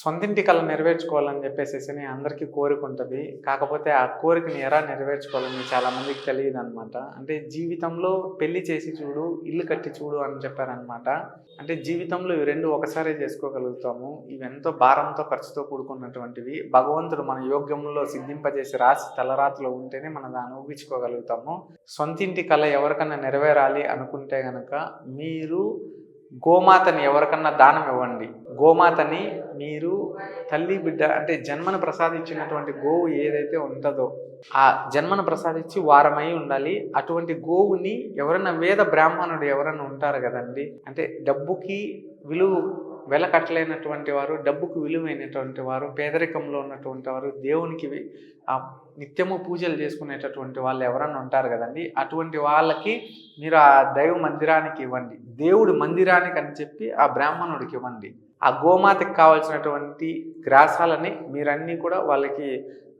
సొంతింటి కళ నెరవేర్చుకోవాలని చెప్పేసి అందరికీ కోరిక ఉంటుంది. కాకపోతే ఆ కోరికని ఎలా నెరవేర్చుకోవాలని చాలా మందికి తెలియదు అనమాట అంటే జీవితంలో పెళ్ళి చేసి చూడు ఇల్లు కట్టి చూడు అని చెప్పారనమాట అంటే జీవితంలో ఇవి రెండు ఒకసారే చేసుకోగలుగుతాము. ఇవి ఎంతో భారంతో ఖర్చుతో కూడుకున్నటువంటివి. భగవంతుడు మన యోగ్యంలో సిద్ధింపజేసి రాసి తలరాతిలో ఉంటేనే మనం దాన్ని ఊహించుకోగలుగుతాము. సొంతింటి కళ ఎవరికన్నా నెరవేరాలి అనుకుంటే గనక మీరు గోమాతని ఎవరికన్నా దానం ఇవ్వండి. గోమాతని మీరు తల్లి బిడ్డ అంటే జన్మను ప్రసాదించినటువంటి గోవు ఏదైతే ఉంటుందో ఆ జన్మను ప్రసాదించి వారమై ఉండాలి. అటువంటి గోవుని ఎవరైనా వేద బ్రాహ్మణుడు ఎవరైనా ఉంటారు కదండి. అంటే డబ్బుకి విలువ వెలకట్టలేనటువంటి వారు డబ్బుకు విలువైనటువంటి వారు పేదరికంలో ఉన్నటువంటి వారు దేవునికి ఆ నిత్యము పూజలు చేసుకునేటటువంటి వాళ్ళు ఎవరన్నా ఉంటారు కదండి? అటువంటి వాళ్ళకి మీరు ఆ దైవ మందిరానికి ఇవ్వండి. దేవుడు మందిరానికి అని చెప్పి ఆ బ్రాహ్మణుడికి ఇవ్వండి. ఆ గోమాతకి కావాల్సినటువంటి గ్రాసాలని మీరన్నీ కూడా వాళ్ళకి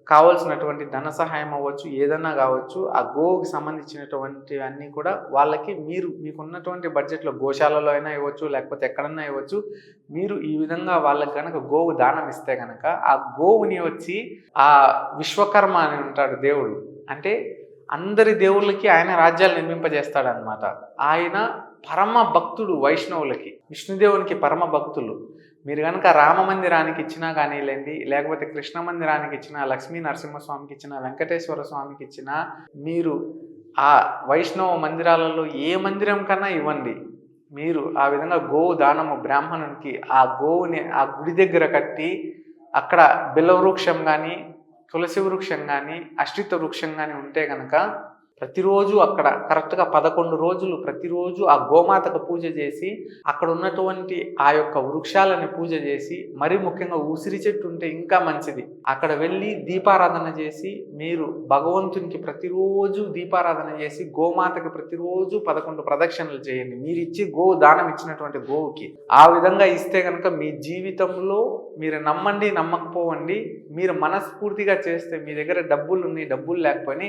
కావాల్సినటువంటి ధన సహాయం అవ్వచ్చు ఏదన్నా కావచ్చు ఆ గోకి సంబంధించినటువంటి అన్నీ కూడా వాళ్ళకి మీరు మీకున్నటువంటి బడ్జెట్లో గోశాలలో అయినా ఇవ్వచ్చు లేకపోతే ఎక్కడన్నా ఇవ్వచ్చు మీరు ఈ విధంగా వాళ్ళకి కనుక గోవు దానం ఇస్తే కనుక ఆ గోవుని వచ్చి ఆ విశ్వకర్మ అని ఉంటాడు దేవుడు. అంటే అందరి దేవుళ్ళకి ఆయన రాజ్యాలు నిర్మింపజేస్తాడనమాట ఆయన పరమ భక్తుడు వైష్ణవులకి విష్ణుదేవునికి పరమ భక్తులు. మీరు కనుక రామ మందిరానికి ఇచ్చినా కానీలేండి లేకపోతే కృష్ణ మందిరానికి ఇచ్చినా లక్ష్మీ నరసింహస్వామికి ఇచ్చినా వెంకటేశ్వర స్వామికి ఇచ్చినా మీరు ఆ వైష్ణవ మందిరాలలో ఏ మందిరం కన్నా ఇవ్వండి. మీరు ఆ విధంగా గోవు దానము బ్రాహ్మణునికి ఆ గోవుని ఆ గుడి దగ్గర కట్టి అక్కడ బిల్లవృక్షం కానీ తులసి వృక్షం కానీ అశ్రిత వృక్షం కానీ ఉంటే కనుక ప్రతిరోజు అక్కడ కరెక్ట్గా పదకొండు రోజులు ప్రతిరోజు ఆ గోమాతకు పూజ చేసి అక్కడ ఉన్నటువంటి ఆ యొక్క వృక్షాలని పూజ చేసి మరీ ముఖ్యంగా ఉసిరి చెట్టు ఉంటే ఇంకా మంచిది. అక్కడ వెళ్ళి దీపారాధన చేసి మీరు భగవంతునికి ప్రతిరోజు దీపారాధన చేసి గోమాతకి ప్రతిరోజు పదకొండు ప్రదక్షిణలు చేయండి. మీరు ఇచ్చి గో దానం ఇచ్చినటువంటి గోవుకి. ఆ విధంగా ఇస్తే కనుక మీ జీవితంలో మీరు నమ్మండి నమ్మకపోవండి మీరు మనస్ఫూర్తిగా చేస్తే మీ దగ్గర డబ్బులు ఉన్నాయి డబ్బులు లేకపోయినా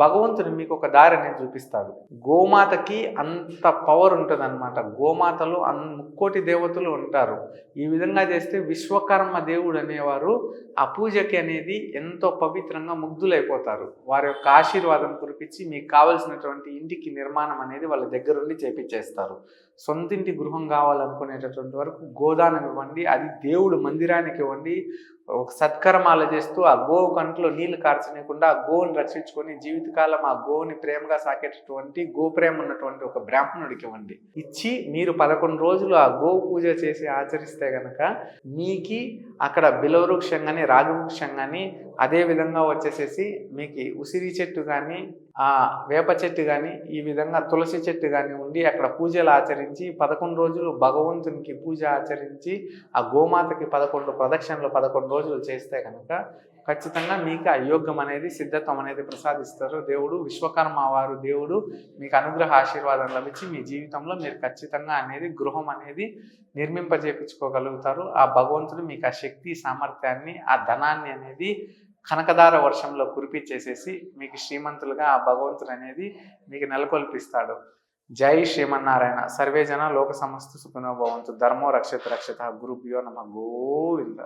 భగవంతుని మీకు ఒక దారిని చూపిస్తాడు. గోమాతకి అంత పవర్ ఉంటుంది అనమాట గోమాతలు అన్ ముక్కోటి దేవతలు ఉంటారు. ఈ విధంగా చేస్తే విశ్వకర్మ దేవుడు అనేవారు ఆ పూజకి అనేది ఎంతో పవిత్రంగా ముగ్ధులైపోతారు. వారి యొక్క ఆశీర్వాదం కురిపించి మీకు కావలసినటువంటి ఇంటికి నిర్మాణం అనేది వాళ్ళ దగ్గరుండి చేపించేస్తారు. సొంతింటి గృహం కావాలనుకునేటటువంటి వరకు గోదానం ఇవ్వండి అది దేవుడు మందిరానికి ఇవ్వండి ఒక సత్కర్మాలు చేస్తూ ఆ గోవు కంట్లో నీళ్ళు కార్చనీయకుండా ఆ గోవుని రక్షించుకొని జీవితకాలం ఆ గోవుని ప్రేమగా సాకేటటువంటి గోప్రేమ ఉన్నటువంటి ఒక బ్రాహ్మణుడికి ఇవ్వండి. ఇచ్చి మీరు పదకొండు రోజులు ఆ గోవు పూజ చేసి ఆచరిస్తే గనక మీకి అక్కడ బిలవృక్షం కానీ రాగవృక్షం కానీ అదే విధంగా వచ్చేసేసి మీకు ఉసిరి చెట్టు కానీ ఆ వేప చెట్టు కానీ ఈ విధంగా తులసి చెట్టు కానీ ఉండి అక్కడ పూజలు ఆచరించి పదకొండు రోజులు భగవంతునికి పూజ ఆచరించి ఆ గోమాతకి పదకొండు ప్రదక్షిణలు పదకొండు రోజులు చేస్తే కనుక ఖచ్చితంగా మీకు ఆ యోగ్యం అనేది సిద్ధత్వం అనేది ప్రసాదిస్తారు. దేవుడు విశ్వకర్మ వారు దేవుడు మీకు అనుగ్రహ ఆశీర్వాదం లభించి మీ జీవితంలో మీరు ఖచ్చితంగా అనేది గృహం అనేది నిర్మింపజేపించుకోగలుగుతారు. ఆ భగవంతుడు మీకు ఆ శక్తి సామర్థ్యాన్ని ఆ ధనాన్ని అనేది కనకదార వర్షంలో కురిపించేసేసి మీకు శ్రీమంతులుగా ఆ భగవంతుడు అనేది మీకు నెలకొల్పిస్తాడు. జై శ్రీమన్నారాయణ. సర్వేజన లోక సమస్త సుఖినో భవంతు. ధర్మో రక్షత రక్షత. గురుభ్యో నమ. గోవింద.